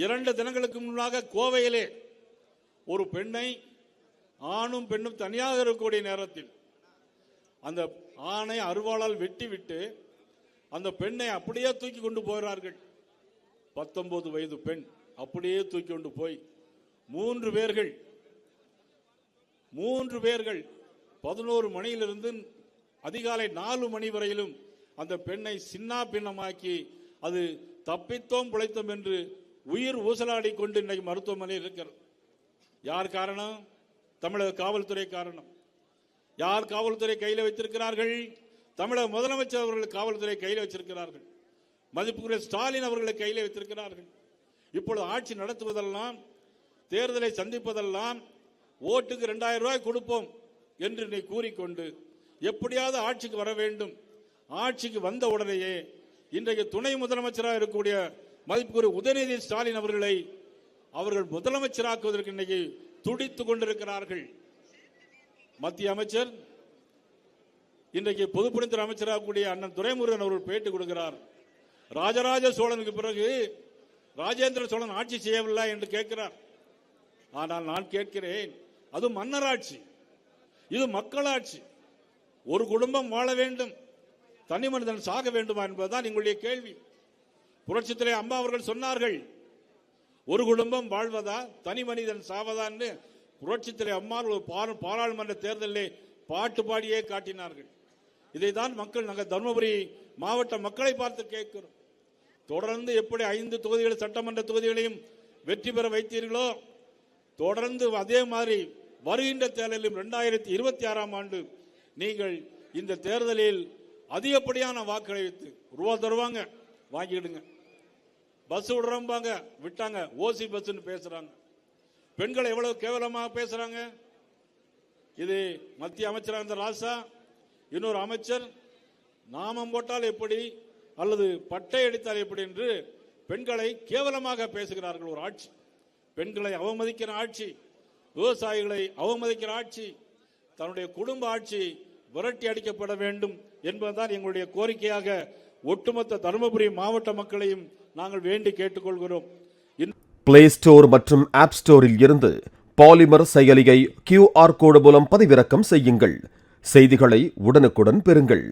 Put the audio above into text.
இரண்டு தினங்களுக்கு முன்னாக கோவையிலே ஒரு பெண்ணை ஆணும் பெண்ணும் தனியாக இருக்கக்கூடிய நேரத்தில் அந்த ஆணை அருவாளால் வெட்டிவிட்டு அந்த பெண்ணை அப்படியே தூக்கி கொண்டு போகிறார்கள். பத்தொன்பது வயது பெண் அப்படியே தூக்கி கொண்டு போய் மூன்று பேர்கள் மூன்று பேர்கள் பதினோரு மணியிலிருந்து அதிகாலை நாலு மணி வரையிலும் அந்த பெண்ணை சின்னா பின்னமாக்கி அது தப்பித்தோம் பிழைத்தோம் என்று உயிர் ஊசலாடி கொண்டு இன்னைக்கு மருத்துவமனையில் இருக்கிறது. யார் காரணம்? தமிழக காவல்துறை காரணம். யார் காவல்துறை கையில் வைத்திருக்கிறார்கள்? தமிழக முதலமைச்சர் அவர்கள் காவல்துறை கையில் வச்சிருக்கிறார்கள் மதிப்புக்குரிய ஸ்டாலின் அவர்களை கையில் வைத்திருக்கிறார்கள். இப்பொழுது ஆட்சி நடத்துவதெல்லாம் தேர்தலை சந்திப்பதெல்லாம் ஓட்டுக்கு ரெண்டாயிரம் ரூபாய் கொடுப்போம் என்று நீ கூறிக்கொண்டு எப்படியாவது ஆட்சிக்கு வர வேண்டும். ஆட்சிக்கு வந்த உடனேயே இன்றைக்கு துணை முதலமைச்சராக இருக்கக்கூடிய மதிப்புக்குரிய உதயநிதி ஸ்டாலின் அவர்களை அவர்கள் முதலமைச்சராக்குவதற்கு இன்னைக்கு துடித்துக் கொண்டிருக்கிறார்கள். மத்திய அமைச்சர் இன்றைக்கு பொதுப்பணித்துறை அமைச்சராக கூடிய அண்ணன் துரைமுருகன் அவர்கள் பேட்டி கொடுக்கிறார். ராஜராஜ சோழனுக்கு பிறகு ராஜேந்திர சோழன் ஆட்சி செய்யவில்லை என்று கேட்கிறார். ஆனால் நான் கேட்கிறேன் அது மன்னராட்சி இது மக்களாட்சி. ஒரு குடும்பம் வாழ வேண்டும் தனி மனிதன் சாக வேண்டுமா என்பதுதான் எங்களுடைய கேள்வி. புரட்சித்துறை அம்மா அவர்கள் சொன்னார்கள் ஒரு குடும்பம் வாழ்வதா? தனி மனிதன் சாவதான்னு புரட்சித்துறை அம்மா பாராளுமன்ற தேர்தலில் பாட்டு பாடியே காட்டினார்கள். இதைதான் மக்கள் நாங்கள் தருமபுரி மாவட்ட மக்களை பார்த்து கேட்கிறோம். தொடர்ந்து எப்படி ஐந்து தொகுதிகள் சட்டமன்ற தொகுதிகளையும் வெற்றி பெற வைத்தீர்களோ தொடர்ந்து அதே மாதிரி வருகின்ற தேர்தலிலும் இரண்டாயிரத்தி இருபத்தி ஆறாம் ஆண்டு நீங்கள் இந்த தேர்தலில் அதிகப்படியான வாக்களித்து ரூபா தருவாங்க வாங்கிடுங்க. பஸ் விடுறோம்பாங்க. விட்டாங்க. ஓசி பஸ்ன்னு பேசுறாங்க. பெண்களை எவ்வளவு கேவலமாக பேசுறாங்க? இது மத்திய அமைச்சராக இருந்த ராசா இன்னொரு அமைச்சர் நாமம் போட்டால் எப்படி அல்லது பட்டை அடித்தால் எப்படி என்று பெண்களை கேவலமாக பேசுகிறார்கள் ஒரு ஆட்சி. பெண்களை அவமதிக்கிற ஆட்சி விவசாயிகளை அவமதிக்கிற ஆட்சி தன்னுடைய குடும்ப ஆட்சி விரட்டி அடிக்கப்பட வேண்டும் என்பதுதான் எங்களுடைய கோரிக்கையாக ஒட்டுமொத்த தருமபுரி மாவட்ட மக்களையும் நாங்கள் வேண்டி கேட்டுக்கொள்கிறோம். பிளே ஸ்டோர் மற்றும் ஆப் ஸ்டோரில் இருந்து பாலிமர் செயலியை கியூஆர் கோடு மூலம் பதிவிறக்கம் செய்யுங்கள். செய்திகளை உடனுக்குடன் பெறுங்கள்.